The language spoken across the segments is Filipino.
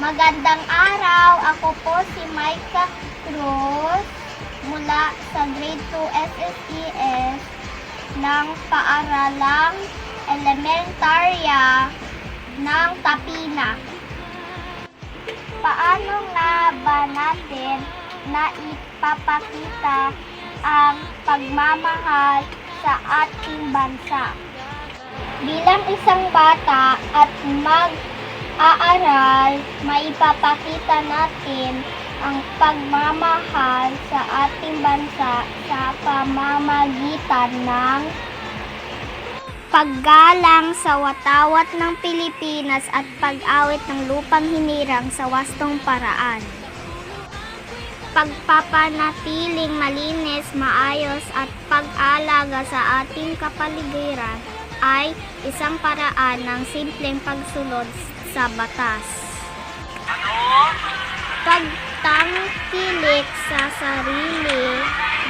Magandang araw, ako po si Micah Cruz mula sa grade 2 SSES ng paaralang elementarya ng Tapina. Paano nga ba natin na ipapakita ang pagmamahal sa ating bansa? Bilang isang bata at mag-aaral, maipapakita natin ang pagmamahal sa ating bansa sa pamamagitan ng paggalang sa watawat ng Pilipinas at pag-awit ng lupang hinirang sa wastong paraan. Pagpapanatiling malinis, maayos at pag-alaga sa ating kapaligiran ay isang paraan ng simpleng pagsunod sa batas. Pagtangkilik sa sarili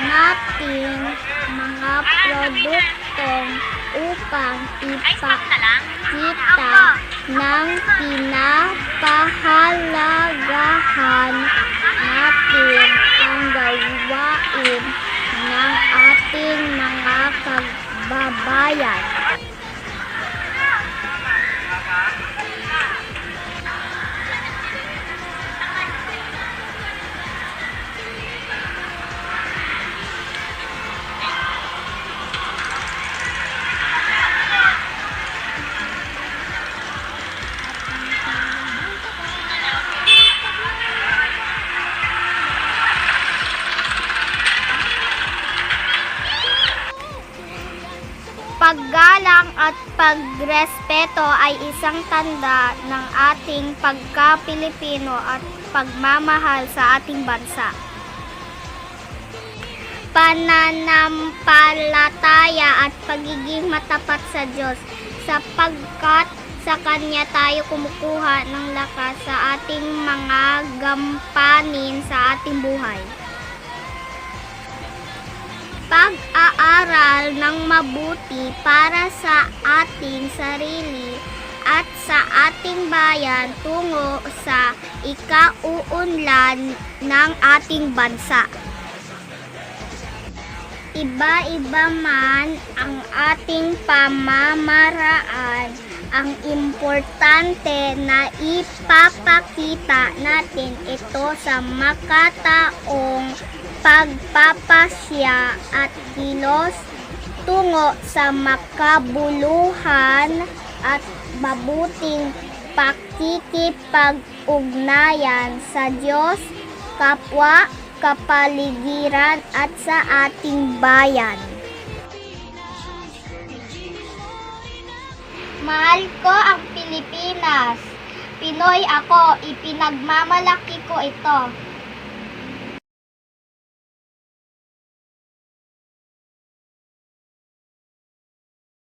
nating mga produktong upang ipakita ng pinapahalagahan natin ang gawain ng ating mga kababayan. Paggalang at pagrespeto ay isang tanda ng ating pagka-Pilipino at pagmamahal sa ating bansa. Pananampalataya at pagiging matapat sa Diyos sapagkat sa Kanya tayo kumukuha ng lakas sa ating mga gampanin sa ating buhay pag-aaral ng mabuti para sa ating sarili at sa ating bayan tungo sa ikauunlad ng ating bansa. Iba-iba man ang ating pamamaraan, ang importante na ipapakita natin ito sa makataong pagpapasya at kilos tungo sa makabuluhan at mabuting pakikipag-ugnayan sa Diyos, kapwa, kapaligiran at sa ating bayan. Mahal ko ang Pilipinas. Pinoy ako, ipinagmamalaki ko ito.